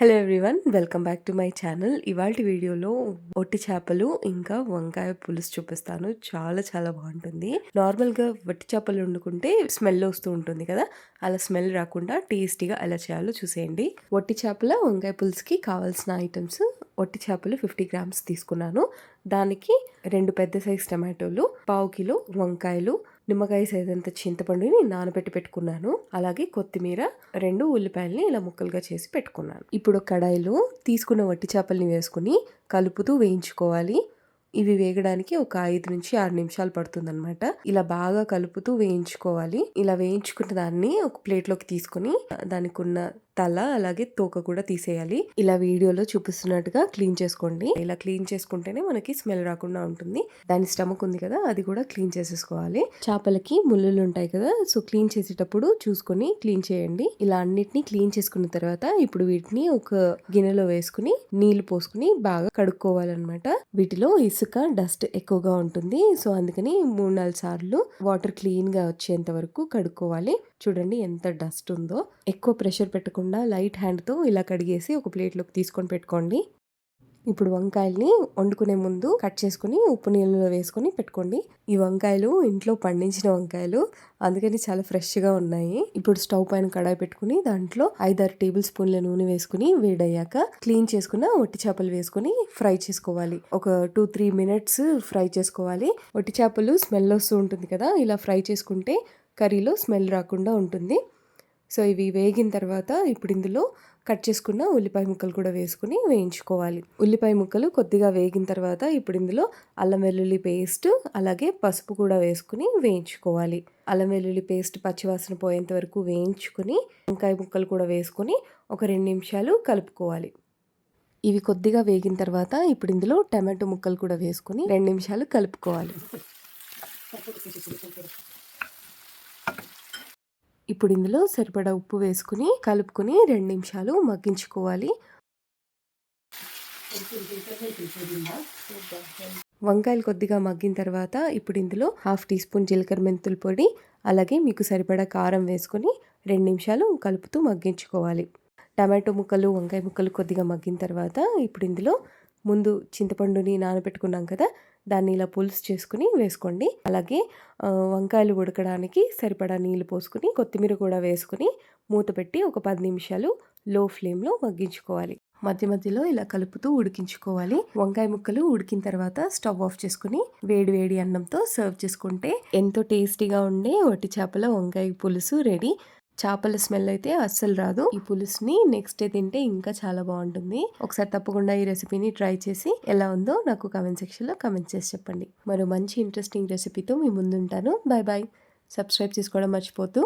Hello everyone welcome back to my channel ఇవాళ వీడియోలో ఒట్టి చేపలు ఇంకా వంకాయ పులుసు చూపిస్తాను. చాలా చాలా బాగుంటుంది. నార్మల్గా వట్టి చేపలు వండుకుంటే స్మెల్ వస్తూ ఉంటుంది కదా? అలా స్మెల్ రాకుండా టేస్టీగా ఎలా చేయాలో చూసేయండి. ఒట్టి చేపల వంకాయ పులుసుకి కావాల్సిన ఐటమ్స్ ఒట్టి చేపలు ఫిఫ్టీ గ్రామ్స్ తీసుకున్నాను. దానికి రెండు పెద్ద సైజ్ టమాటోలు పావు కిలో వంకాయలు నిమ్మకాయ సైజంత చింతపండుని నానబెట్టి పెట్టుకున్నాను. అలాగే కొత్తిమీర రెండు ఉల్లిపాయలని ఇలా ముక్కలుగా చేసి పెట్టుకున్నాను. ఇప్పుడు కడాయిలో తీసుకున్న వట్టి చేపల్ని వేసుకుని కలుపుతూ వేయించుకోవాలి. ఇవి వేగడానికి ఒక ఐదు నుంచి ఆరు నిమిషాలు పడుతుందనమాట ఇలా బాగా కలుపుతూ వేయించుకోవాలి. ఇలా వేయించుకున్న దాన్ని ఒక ప్లేట్లోకి తీసుకుని దానికి ఉన్న తల అలాగే తోక కూడా తీసేయాలి. ఇలా వీడియోలో చూపిస్తున్నట్టుగా క్లీన్ చేసుకోండి. ఇలా క్లీన్ చేసుకుంటేనే మనకి స్మెల్ రాకుండా ఉంటుంది. దాని స్టమక్ ఉంది కదా అది కూడా క్లీన్ చేసేసుకోవాలి. చేపలకి ముళ్ళులు ఉంటాయి కదా సో క్లీన్ చేసేటప్పుడు చూసుకొని క్లీన్ చేయండి. ఇలా అన్నిటిని క్లీన్ చేసుకున్న తర్వాత ఇప్పుడు వీటిని ఒక గిన్నెలో వేసుకుని నీళ్ళు పోసుకుని బాగా కడుక్కోవాలన్నమాట. వీటిలో ఇసుక డస్ట్ ఎక్కువగా ఉంటుంది. సో అందుకని మూడు నాలుగు సార్లు వాటర్ క్లీన్గా వచ్చేంత వరకు కడుక్కోవాలి. చూడండి ఎంత డస్ట్ ఉందో. ఎక్కువ ప్రెషర్ పెట్టకుండా లైట్ హ్యాండ్తో ఇలా కడిగేసి ఒక ప్లేట్లోకి తీసుకొని పెట్టుకోండి. ఇప్పుడు వంకాయల్ని వండుకునే ముందు కట్ చేసుకుని ఉప్పు నీళ్ళలో వేసుకొని పెట్టుకోండి. ఈ వంకాయలు ఇంట్లో పండించిన వంకాయలు అందుకని చాలా ఫ్రెష్గా ఉన్నాయి. ఇప్పుడు స్టవ్ పైన కడాయి పెట్టుకుని దాంట్లో ఐదారు టేబుల్ స్పూన్ల నూనె వేసుకుని వేడయ్యాక క్లీన్ చేసుకున్న ఒట్టి చేపలు వేసుకుని ఫ్రై చేసుకోవాలి. ఒక టూ త్రీ మినిట్స్ ఫ్రై చేసుకోవాలి. ఒట్టి చేపలు స్మెల్ వస్తూ ఉంటుంది కదా ఇలా ఫ్రై చేసుకుంటే కర్రీలో స్మెల్ రాకుండా ఉంటుంది. సో ఇవి వేగిన తర్వాత ఇప్పుడు ఇందులో కట్ చేసుకున్న ఉల్లిపాయ ముక్కలు కూడా వేసుకుని వేయించుకోవాలి. ఉల్లిపాయ ముక్కలు కొద్దిగా వేగిన తర్వాత ఇప్పుడు ఇందులో అల్లం వెల్లుల్లి పేస్ట్ అలాగే పసుపు కూడా వేసుకుని వేయించుకోవాలి. అల్లం వెల్లుల్లి పేస్ట్ పచ్చివాసన పోయేంత వరకు వేయించుకుని వంకాయ ముక్కలు కూడా వేసుకుని ఒక రెండు నిమిషాలు కలుపుకోవాలి. ఇవి కొద్దిగా వేగిన తర్వాత ఇప్పుడు ఇందులో టమాటో ముక్కలు కూడా వేసుకుని రెండు నిమిషాలు కలుపుకోవాలి. ఇప్పుడు ఇందులో సరిపడా ఉప్పు వేసుకుని కలుపుకుని రెండు నిమిషాలు మగ్గించుకోవాలి. వంకాయలు కొద్దిగా మగ్గిన తర్వాత ఇప్పుడు ఇందులో హాఫ్ టీ స్పూన్ జీలకర్ర మెంతుల పొడి అలాగే మీకు సరిపడా కారం వేసుకొని రెండు నిమిషాలు కలుపుతూ మగ్గించుకోవాలి. టమాటో ముక్కలు వంకాయ ముక్కలు కొద్దిగా మగ్గిన తర్వాత ఇప్పుడు ఇందులో ముందు చింతపండుని నానబెట్టుకున్నాం కదా దాన్ని ఇలా పులుసు చేసుకుని వేసుకోండి. అలాగే వంకాయలు ఉడకడానికి సరిపడా నీళ్ళు పోసుకుని కొత్తిమీర కూడా వేసుకుని మూత పెట్టి ఒక పది నిమిషాలు లో ఫ్లేమ్లో మగ్గించుకోవాలి. మధ్య మధ్యలో ఇలా కలుపుతూ ఉడికించుకోవాలి. వంకాయ ముక్కలు ఉడికిన తర్వాత స్టవ్ ఆఫ్ చేసుకుని వేడి వేడి అన్నంతో సర్వ్ చేసుకుంటే ఎంతో టేస్టీగా ఉండే వట్టి చేపల వంకాయ పులుసు రెడీ. చేపల స్మెల్ అయితే అస్సలు రాదు. ఈ పులుసుని నెక్స్ట్ డే తింటే ఇంకా చాలా బాగుంటుంది. ఒకసారి తప్పకుండా ఈ రెసిపీని ట్రై చేసి ఎలా ఉందో నాకు కమెంట్ సెక్షన్లో కమెంట్ చేసి చెప్పండి. మరో మంచి ఇంట్రెస్టింగ్ రెసిపీతో మీ ముందుంటాను. బాయ్ బాయ్ సబ్స్క్రైబ్ చేసుకోవడం మర్చిపోతూ